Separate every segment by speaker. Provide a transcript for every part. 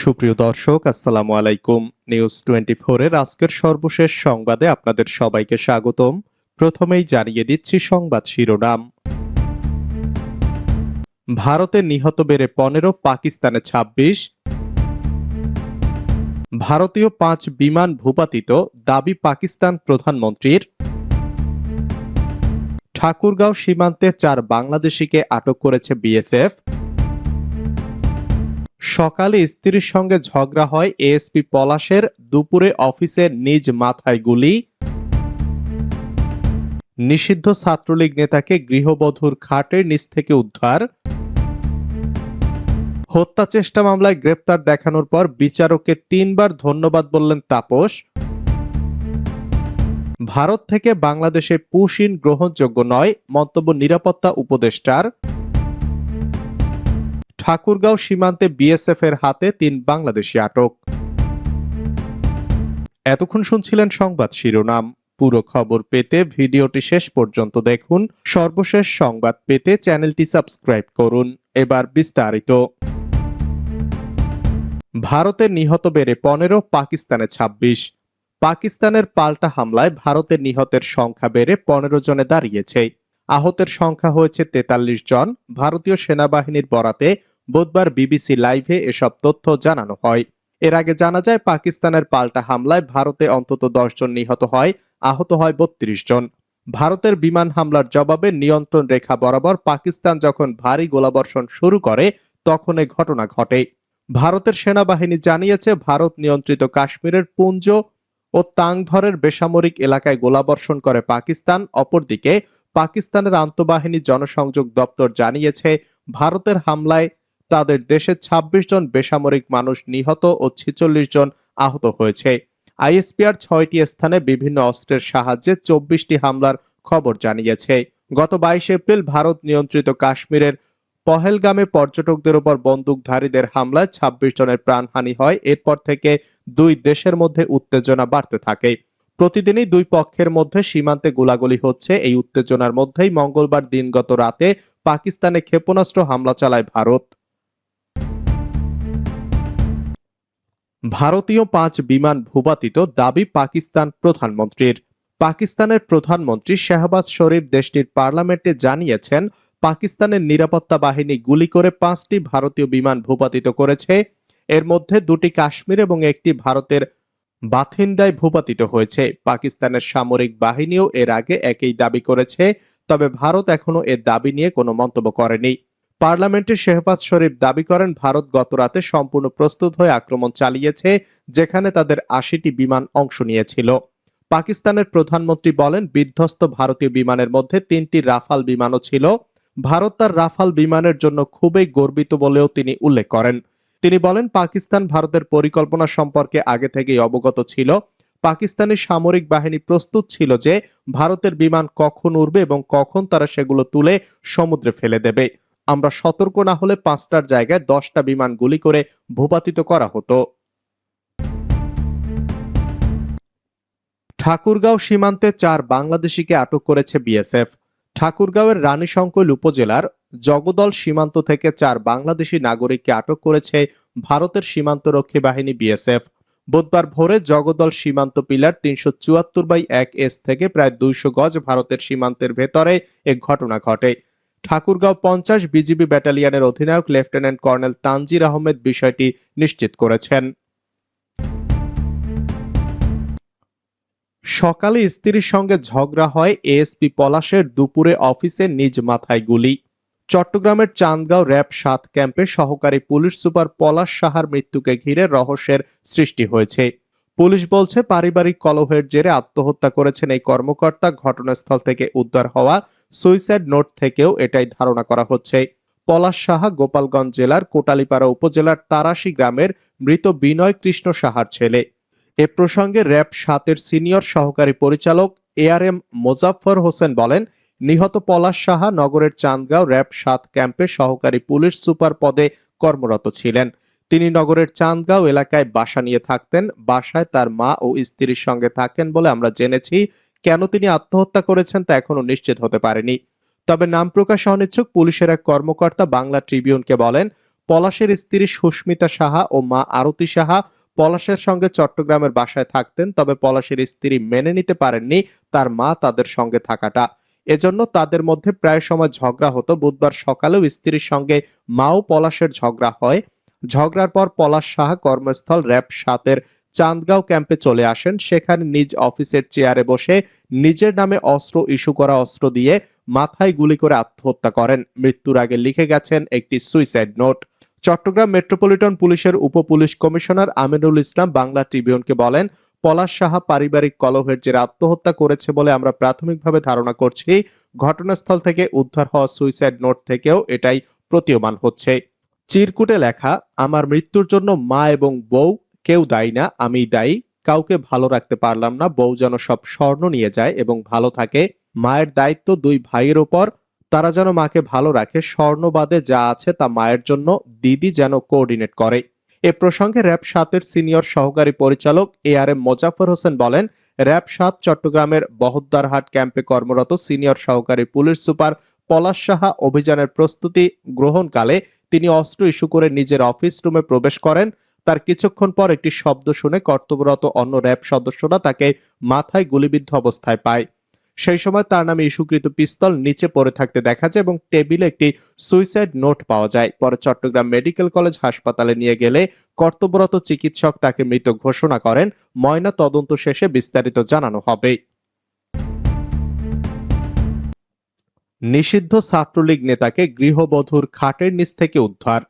Speaker 1: সুপ্রিয় দর্শক, আসসালামু আলাইকুম। নিউজ টোয়েন্টি এর আজকের সর্বশেষ সংবাদে আপনাদের সবাইকে স্বাগতম। প্রথমেই জানিয়ে দিচ্ছি সংবাদ শিরোনাম। ভারতে নিহত বেড়ে পনেরো, পাকিস্তানে ২৬ ভারতীয় পাঁচ বিমান ভূপাতিত, দাবি পাকিস্তান প্রধানমন্ত্রীর। ঠাকুরগাঁও সীমান্তে চার বাংলাদেশিকে আটক করেছে বিএসএফ। সকালে স্ত্রীর সঙ্গে ঝগড়া হয় এএসপি পলাশের। দুপুরে অফিসে নিজ মাথায় গুলি। নিষিদ্ধ ছাত্রলীগ নেতাকে গৃহবধূর খাটের নিচ থেকে উদ্ধার। হত্যা চেষ্টা মামলায় গ্রেপ্তার দেখানোর পর বিচারককে তিনবার ধন্যবাদ বললেন তাপস। ভারত থেকে বাংলাদেশে পুশিন গ্রহণযোগ্য নয়, মন্তব্য নিরাপত্তা উপদেষ্টার। ঠাকুরগাঁও সীমান্তে বিএসএফ এর হাতে তিন বাংলাদেশি আটক। এতক্ষণ শুনছিলেন সংবাদ শিরোনাম। পুরো খবর পেতে ভিডিওটি শেষ পর্যন্ত দেখুন। সর্বশেষ সংবাদ পেতে চ্যানেলটি সাবস্ক্রাইব করুন। এবার বিস্তারিত। ভারতে নিহত বেড়ে পনেরো, পাকিস্তানে ২৬ পাকিস্তানের পাল্টা হামলায় ভারতের নিহতের সংখ্যা বেড়ে পনেরো জনে দাঁড়িয়েছে। আহতের সংখ্যা হয়েছে তেতাল্লিশ জন। ভারতীয় সেনাবাহিনীর বরাতে বুধবার বিবিসি লাইভে এসব তথ্য জানানো হয়। এর আগে জানা যায়, পাকিস্তানের পাল্টা হামলায় ভারতে অন্তত দশ জন নিহত হয়, আহত হয় বত্রিশ জন। ভারতের বিমান হামলার জবাবে নিয়ন্ত্রণ রেখা বরাবর পাকিস্তান যখন ভারী গোলাবর্ষণ শুরু করে, তখন এ ঘটনা ঘটে। ভারতের সেনাবাহিনী জানিয়েছে, ভারত নিয়ন্ত্রিত কাশ্মীরের পুঞ্জ ও তাংধরের বেসামরিক এলাকায় গোলাবর্ষণ করে পাকিস্তান। অপরদিকে, পাকিস্তানের আন্তঃবাহিনী জনসংযোগ দপ্তর জানিয়েছে, ভারতের হামলায় তাদের দেশে ২৬ জন বেসামরিক মানুষ নিহত ও ছেচল্লিশ জন আহত হয়েছে। আইএসপিআর ছয়টি স্থানে বিভিন্ন অস্ত্রের সাহায্যে চব্বিশটি হামলার খবর জানিয়েছে। গত বাইশ এপ্রিল ভারত নিয়ন্ত্রিত কাশ্মীরের পহেলগামে পর্যটকদের উপর বন্দুকধারীদের হামলায় ২৬ জনের প্রাণহানি হয়। এরপর থেকে দুই দেশের মধ্যে উত্তেজনা বাড়তে থাকে। প্রতিদিনই দুই পক্ষের মধ্যে সীমান্তে গোলাগুলি হচ্ছে। এই উত্তেজনার মধ্যেই মঙ্গলবার দিনগত রাতে পাকিস্তানে ক্ষেপণাস্ত্র হামলা চালায় ভারত। ভারতীয় পাঁচ বিমান ভূপাতিত দাবি পাকিস্তান প্রধানমন্ত্রীর। পাকিস্তানের প্রধানমন্ত্রী শাহবাজ শরীফ দেশটির পার্লামেন্টে জানিয়েছেন, পাকিস্তানের নিরাপত্তা বাহিনী গুলি করে পাঁচটি ভারতীয় বিমান ভূপাতিত করেছে। এর মধ্যে দুটি কাশ্মীর এবং একটি ভারতের বাথিন্দায় ভূপাতিত হয়েছে। পাকিস্তানের সামরিক বাহিনীও এর আগে একই দাবি করেছে, তবে ভারত এখনও এর দাবি নিয়ে কোনো মন্তব্য করেনি। পার্লামেন্টে শেহবাজ শরীফ দাবি করেন, ভারত গত রাতে সম্পূর্ণ প্রস্তুত হয়ে আক্রমণ চালিয়েছে, যেখানে তাদের আশিটি বিমান অংশ নিয়েছিল। পাকিস্তানের প্রধানমন্ত্রী বলেন, বিধ্বস্ত ভারতীয় বিমানের মধ্যে তিনটি রাফাল বিমানও ছিল। ভারত তার রাফাল বিমানের জন্য খুবই গর্বিত বলেও তিনি উল্লেখ করেন। তিনি বলেন, পাকিস্তান ভারতের পরিকল্পনা সম্পর্কে আগে থেকেই অবগত ছিল। পাকিস্তানি সামরিক বাহিনী প্রস্তুত ছিল যে, ভারতের বিমান কখন উড়বে এবং কখন তারা সেগুলো তুলে সমুদ্রে ফেলে দেবে। আমরা সতর্ক না হলে পাঁচটার জায়গায় দশটা বিমান গুলি করে ভূপাতিত করা হতো। ঠাকুরগাঁও সীমান্তে চার বাংলাদেশিকে আটক করেছে বিএসএফ। ঠাকুরগাঁওয়ের রানীশঙ্কৈল উপজেলার জগদল সীমান্ত থেকে চার বাংলাদেশি নাগরিককে আটক করেছে ভারতের সীমান্তরক্ষী বাহিনী বিএসএফ। বুধবার ভোরে জগদল সীমান্ত পিলার তিনশো চুয়াত্তর বাই এক এস থেকে প্রায় দুইশো গজ ভারতের সীমান্তের ভেতরে এ ঘটনা ঘটে। ঠাকুরগাঁও পঞ্চাশ বিজিবি ব্যাটালিয়নের অধিনায়ক লেফটেন্যান্ট কর্নেল তানজির আহমেদ বিষয়টি নিশ্চিত করেছেন। সকালে স্ত্রীর সঙ্গে ঝগড়া হয় এএসপি পলাশের দুপুরে অফিসে নিজ মাথায় গুলি। চট্টগ্রামের চান্দগাঁও র্যাব সাত ক্যাম্পে সহকারী পুলিশ সুপার পলাশ সাহার মৃত্যুকে ঘিরে রহস্যের সৃষ্টি হয়েছে। পুলিশ বলছে পারিবারিক কলহের জেরে আত্মহত্যা করেছেন এই কর্মকর্তা। ঘটনাস্থল থেকে উদ্ধার হওয়া সুইসাইড নোট থেকেও এটাই ধারণা করা হচ্ছে। পলাশ সাহা, গোপালগঞ্জ জেলার কোটালীপাড়া উপজেলার তারাশি গ্রামের মৃত বিনয় কৃষ্ণ সাহার ছেলে। এ প্রসঙ্গে র্যাব সাতের সিনিয়র সহকারী পরিচালক এআরএম মোজাফফর হোসেন বলেন, নিহত পলাশ সাহা নগরের চান্দগাঁও র্যাব সাত ক্যাম্পে সহকারী পুলিশ সুপার পদে কর্মরত ছিলেন। তিনি নগরের চাঁদগাঁও এলাকায় বাসা নিয়ে থাকতেন। বাসায় তার মা ও স্ত্রীর সঙ্গে থাকেন বলে আমরা জেনেছি। কেন তিনি আত্মহত্যা করেছেন তা এখনও নিশ্চিত হতে পারেনি। তবে নাম প্রকাশ অনিচ্ছুক পুলিশের এক কর্মকর্তা বাংলা ট্রিবিউনকে বলেন, পলাশের স্ত্রী সুস্মিতা সাহা ও মা আরতি সাহা পলাশের সঙ্গে চট্টগ্রামের বাসায় থাকতেন, তবে পলাশের স্ত্রী মেনে নিতে পারেননি তার মা তাদের সঙ্গে থাকাটা। এজন্য তাদের মধ্যে প্রায় সময় ঝগড়া হতো। বুধবার সকালেও স্ত্রীর সঙ্গে মাও পলাশের ঝগড়া হয়। ঝগড়ার পর পলাশ সাহা কর্মস্থল র্যাব সাতের চান্দগাঁও ক্যাম্পে চলে আসেন। সেখানে নিজ অফিসের চেয়ারে বসে নিজের নামে অস্ত্র ইস্যু করা অস্ত্র দিয়ে মাথায় গুলি করে আত্মহত্যা করেন। মৃত্যুর আগে লিখে গেছেন একটি সুইসাইড নোট। চট্টগ্রাম মেট্রোপলিটন পুলিশের উপপুলিশ কমিশনার আমিনুল ইসলাম বাংলা ট্রিবিউনকে বলেন, পলাশ সাহা পারিবারিক কলহের জেরে আত্মহত্যা করেছে বলে আমরা প্রাথমিকভাবে ধারণা করছি। ঘটনাস্থল থেকে উদ্ধার হওয়া সুইসাইড নোট থেকেও এটাই প্রতীয়মান হচ্ছে। চিরকুটে লেখা, আমার মৃত্যুর জন্য মা এবং বউ, কেউ দায়ী না, আমি দায়ী। কাউকে ভালো রাখতে পারলাম না, বউ যেন সব স্বর্ণ নিয়ে যায় এবং ভালো থাকে। মায়ের দায়িত্ব দুই ভাইয়ের ওপর। তারা যেন মাকে ভালো রাখে। স্বর্ণবাদে যা আছে তা মায়ের জন্য। দিদি যেন কোঅর্ডিনেট করে। এ প্রসঙ্গে র্যাব সাতের সিনিয়র সহকারী পরিচালক A R M Mozaffar Hossain বলেন, র্যাব সাত চট্টগ্রামের বহদ্দারহাট ক্যাম্পে কর্মরত সিনিয়র সহকারী পুলিশ সুপার পলাশ সাহা অভিযানের প্রস্তুতি গ্রহণকালে তিনি অস্ত্র ইস্যু করে নিজের অফিস রুমে প্রবেশ করেন। তার কিছুক্ষণ পর একটি শব্দ শুনে কর্তব্যরত অন্য র্যাব সদস্যরা তাকে মাথায় গুলিবিদ্ধ অবস্থায় পায়। সেই সময় তার নামে ইস্যুকৃত পিস্তল নিচে পড়ে থাকতে দেখা যায় এবং টেবিলে একটি সুইসাইড নোট পাওয়া যায়। পরে চট্টগ্রাম মেডিকেল কলেজ হাসপাতালে নিয়ে গেলে কর্তব্যরত চিকিৎসক তাকে মৃত ঘোষণা করেন। ময়না তদন্ত শেষে বিস্তারিত জানানো হবে। নিষিদ্ধ ছাত্রলীগ নেতাকে গৃহবধূর খাটের নিচ থেকে উদ্ধার।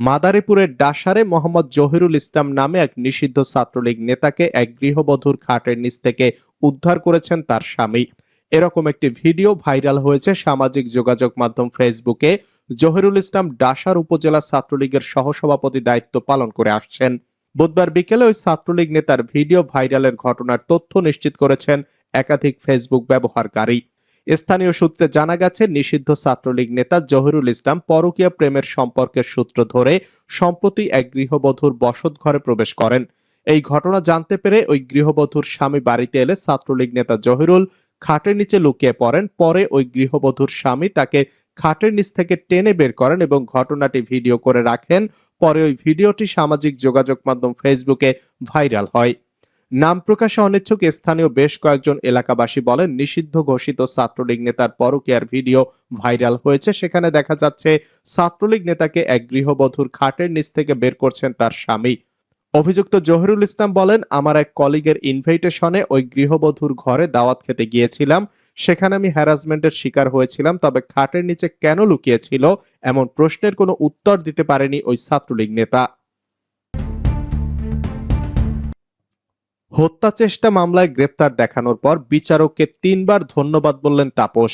Speaker 1: মাদারীপুরের ডাসারে মোহাম্মদ জহিরুল ইসলাম নামে এক নিষিদ্ধ ছাত্রলীগ নেতাকে এক গৃহবধূর খাটের নিচ থেকে উদ্ধার করেছেন তার স্বামী। এরকম একটি ভিডিও ভাইরাল হয়েছে সামাজিক যোগাযোগ মাধ্যম ফেসবুকে। জহিরুল ইসলাম ডাসার উপজেলা ছাত্রলীগের সহসভাপতি দায়িত্ব পালন করে আসছেন। বুধবার বিকেলে ওই ছাত্রলীগ নেতার ভিডিও ভাইরালের ঘটনার তথ্য নিশ্চিত করেছেন একাধিক ফেসবুক ব্যবহারকারী। স্থানীয় সূত্রে জানা গেছে, নিষিদ্ধ ছাত্রলীগ নেতা জহিরুল ইসলাম পরকীয়া প্রেমের সম্পর্কের সূত্র ধরে সম্প্রতি এক গৃহবধূর বসত ঘরে প্রবেশ করেন। এই ঘটনা জানতে পেরে ওই গৃহবধূর স্বামী বাড়িতে এলে ছাত্রলীগ নেতা জহিরুল খাটের নিচে লুকিয়ে পড়েন। পরে ওই গৃহবধূর স্বামী তাকে খাটের নিচ থেকে টেনে বের করেন এবং ঘটনাটি ভিডিও করে রাখেন। পরে ওই ভিডিওটি সামাজিক যোগাযোগ মাধ্যম ফেসবুকে ভাইরাল হয়। নাম প্রকাশে অনিচ্ছুক স্থানীয় বেশ কয়েকজন এলাকাবাসী বলেন, নিষিদ্ধ ঘোষিত ছাত্রলীগ নেতার পরকীয়ার ভিডিও ভাইরাল হয়েছে। সেখানে দেখা যাচ্ছে, ছাত্রলীগ নেতাকে এক গৃহবধূর খাটের নিচ থেকে বের করছেন তার স্বামী। অভিযুক্ত জহিরুল ইসলাম বলেন, আমার এক কলিগের ইনভাইটেশনে ওই গৃহবধূর ঘরে দাওয়াত খেতে গিয়েছিলাম। সেখানে আমি হ্যারাসমেন্টের শিকার হয়েছিলাম, তবে খাটের নিচে কেন লুকিয়েছিল? এমন প্রশ্নের কোনো উত্তর দিতে পারেনি ওই ছাত্রলীগ নেতা। হত্যা চেষ্টা মামলায় গ্রেপ্তার দেখানোর পর বিচারককে তিনবার ধন্যবাদ বললেন তাপস।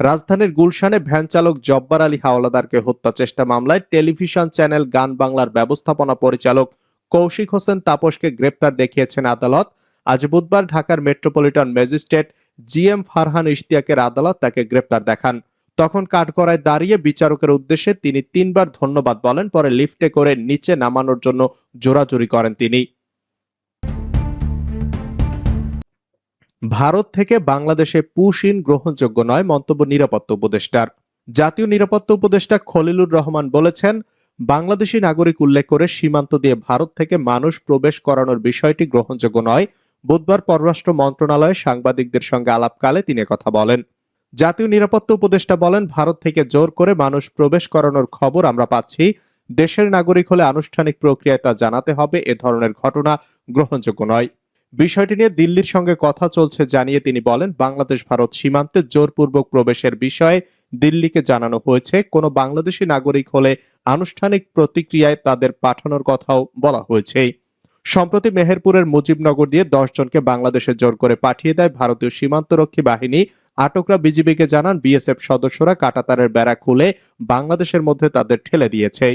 Speaker 1: রাজধানীর গুলশানে ভ্যান চালক জব্বার আলী হাওলাদারকে হত্যা চেষ্টা মামলায় টেলিভিশন চ্যানেল গান বাংলার ব্যবস্থাপনা পরিচালক কৌশিক হোসেন তাপসকে গ্রেপ্তার দেখিয়েছেন আদালত। আজ বুধবার ঢাকার metropolitan magistrate G M Farhan ইশতিয়াকের আদালত তাকে গ্রেপ্তার দেখান। তখন কাঠগড়ায় দাঁড়িয়ে বিচারকের উদ্দেশ্যে তিনি তিনবার ধন্যবাদ বলেন, পরে লিফটে করে নিচে নামানোর জন্য জোরাজুরি করেন তিনি। ভারত থেকে বাংলাদেশে পুশিন গ্রহণযোগ্য নয়, মন্তব্য নিরাপত্তা উপদেষ্টার। জাতীয় নিরাপত্তা উপদেষ্টা খলিলুর রহমান বলেছেন, বাংলাদেশি নাগরিক উল্লেখ করে সীমান্ত দিয়ে ভারত থেকে মানুষ প্রবেশ করানোর বিষয়টি গ্রহণযোগ্য নয়। বুধবার পররাষ্ট্র মন্ত্রণালয়ে সাংবাদিকদের সঙ্গে আলাপকালে তিনি কথা বলেন। জাতীয় নিরাপত্তা উপদেষ্টা বলেন, ভারত থেকে জোর করে মানুষ প্রবেশ করানোর খবর আমরা পাচ্ছি। দেশের নাগরিক হলে আনুষ্ঠানিক প্রক্রিয়ায় তা জানাতে হবে, এ ধরনের ঘটনা গ্রহণযোগ্য নয়। বিষয়টি নিয়ে দিল্লির সঙ্গে কথা চলছে জানিয়ে তিনি বলেন, বাংলাদেশ ভারত সীমান্তে জোরপূর্বক প্রবেশের বিষয়ে দিল্লিকে জানানো হয়েছে। কোনো বাংলাদেশি নাগরিক হলে আনুষ্ঠানিক প্রতিক্রিয়ায় তাদের পাঠানোর কথাও বলা হয়েছে। সম্প্রতি মেহেরপুরের মুজিবনগর দিয়ে জনকে বাংলাদেশে জোর করে পাঠিয়ে দেয় ভারতীয় সীমান্তরক্ষী বাহিনী। আটকরা বিজিবিকে জানান, বিএসএফ সদস্যরা কাটাতারের বেড়া খুলে বাংলাদেশের মধ্যে তাদের ঠেলে দিয়েছে।